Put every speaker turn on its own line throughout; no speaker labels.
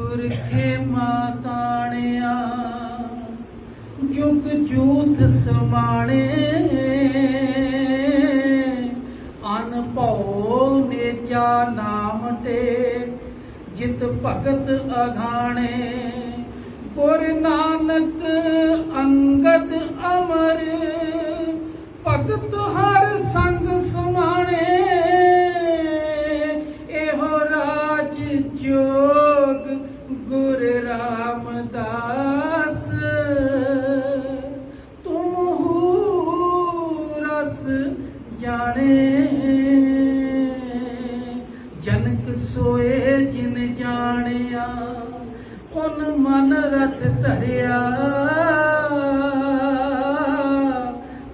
ਗੁਰ ਖੇਮਾ ਤਾਣਿਆ ਜੁਗ ਜੂਥ ਸਮਾਣੇ। ਅਨ ਭਉ ਨੇਜਾ ਨਾਮ ਤੇ, ਜਿਤ ਭਗਤ ਅਘਾਣੇ। ਗੁਰ ਨਾਨਕ ਅੰਗਦ ਅਮਰ, ਭਗਤ ਗੁਰ ਰਾਮਦਾਸ, ਤੁਮ ਰਸ ਜਾਣੇ। ਜਨਕ ਸੋਏ ਜਿਨ ਜਾਣਿਆ, ਉਨ ਮਨ ਰਤ ਧਰਿਆ।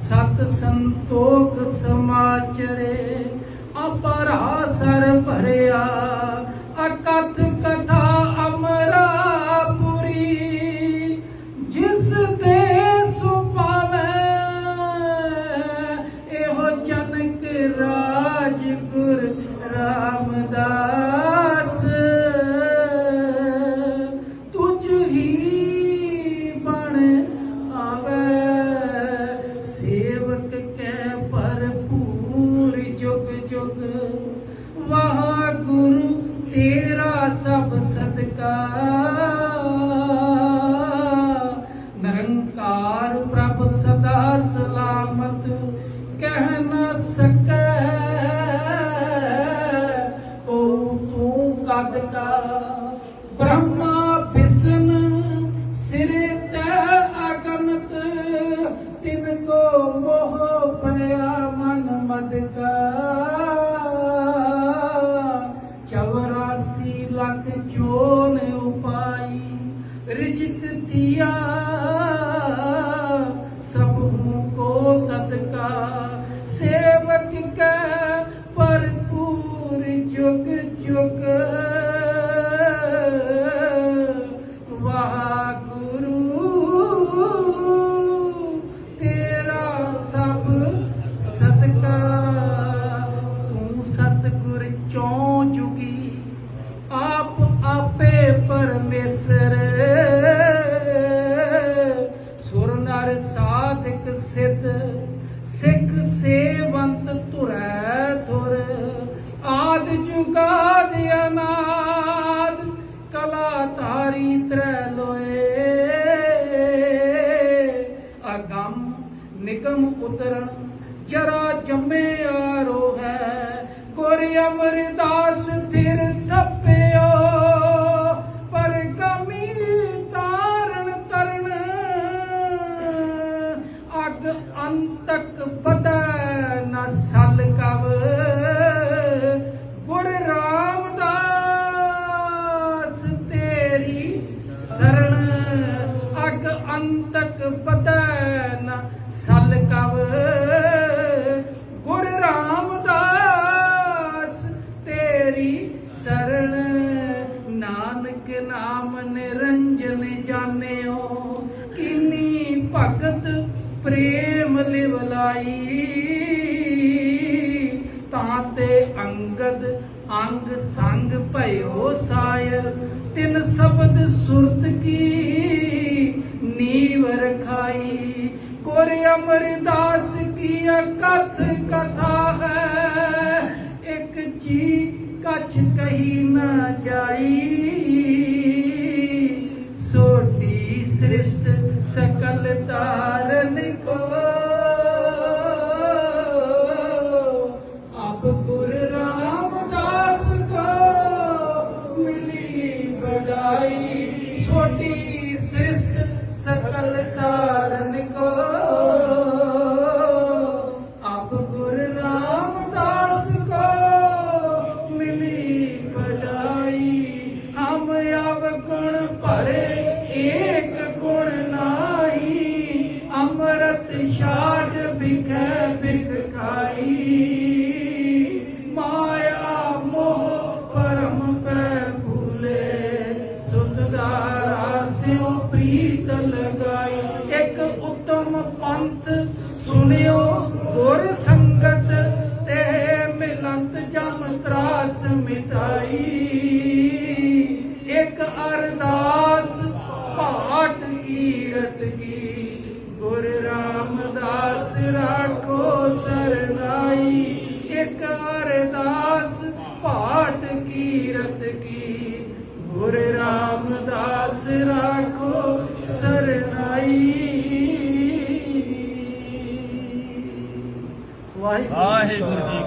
ਸਤ ਸੰਤੋਖ ਸਮਾਚਰੇ ਅਪਰਾ ਸਰ ਭਰਿਆ। ਤੂੰ ਕਦ ਬ੍ਰਹਮਾ ਵਿਸ਼ਨ ਸਿਰੇ ਤੈ ਅਗਨਤ, ਤਿਨ ਕੋ ਮੋਹ ਪਿਆ ਮਨ ਮਦ ਕਾ 84 ਲੱਖ ਜੋਨ ਉਪਾਈ, ਰਿਜਕ ਦਿਆ ਸਭ ਕੋ ਤਤਕਾ। ਸੇਵਕ ਕੈ ਭਰਪੂਰ ਜੁਗ ਜੁਗ ਵਾਹਿਗੁਰੂ, ਤੇਰਾ ਸਭ ਸਦਕਾ ਤੂੰ ਸਤਿਗੁਰ ਚੋਂ ਜੁਗੀ, ਆਪ ਆਪੇ ਪਰਮੇਸ਼ਰ। ਸੁਰ ਨਰ ਸਾਧਕ ਸਿੱਧ, ਸਿੱਖ ਸੇਵੰਤ ਧੁਰੈ। ਉਤਰਨ ਜਰਾ ਜੰਮਿਆ ਰੋ ਹੈ। ਗੁਰ ਅਮਰਦਾਸ ਥਿਰ ਥੱਪਿਓ ਪਰ ਕਮੀ ਤਾਰਨ ਤਰਨ। ਅਗ ਅੰਤਕ ਪਤਾ ਨਾ ਸਲ ਕਵ। ਗੁਰ ਰਾਮਦਾਸ ਤੇਰੀ ਸਰਣ ਅਗ ਅੰਤਕ ਭਗਤ ਪ੍ਰੇਮ ਲਿਵਲਾਈ। ਤਾਂ ਤੇ ਅੰਗਦ ਅੰਗ ਸੰਗ ਭਇਓ ਸਾਇਰ। ਤਿਨ ਸ਼ਬਦ ਸੁਰਤ ਕੀ ਨੀਵ ਰਖਾਈ। ਕੋਰ ਅਮਰਦਾਸ ਕੀ ਕਥ ਕਥਾ ਹੈ। ਇੱਕ ਜੀ ਕਛ ਕਹੀ ਨਾ ਜਾਈ। ਸਕਲ ਤਾਰਨ ਕੋ ਆਪ ਗੁਰ ਰਾਮਦਾਸ ਕੋ ਮਿਲੀ ਬੜਾਈ ਛੋਟੀ ਸ੍ਰਿਸ਼ਟ ਸਕਲ ਤਾਰਨ ਕੋ ਛਾੜ ਬਿਖੈ ਬਿਖ ਖਾਈ। ਮਾਇਆ ਮੋਹ ਪਰਮ ਪੈ ਭੂਲੇ। ਸੁਧ ਦਾਰਾ ਸਿਉ ਪ੍ਰੀਤ ਲਗਾਈ। ਇੱਕ ਉਤਮ ਪੰਥ ਸੁਣਿਓ ਗੁਰ ਸੰਗਤ। ਤੇ ਮਿਲੰਤ ਜਮ ਤਰਾਸ ਮਿਟਾਈ। ਇੱਕ ਅਰਦਾਸ ਪਾਠ ਕੀਰਤ ਕੀ। ਗੁਰ ਰਾਮਦਾਸ ਰਾਖੋ ਸਰਨਾਈ। ਇੱਕ ਅਰਦਾਸ ਪਾਠ ਕੀਰਤ ਕੀ। ਗੁਰ ਰਾਮਦਾਸ ਰਾਖੋ ਸਰਨਾਈ।
ਵਾਹਿਗੁਰੂ ਜੀ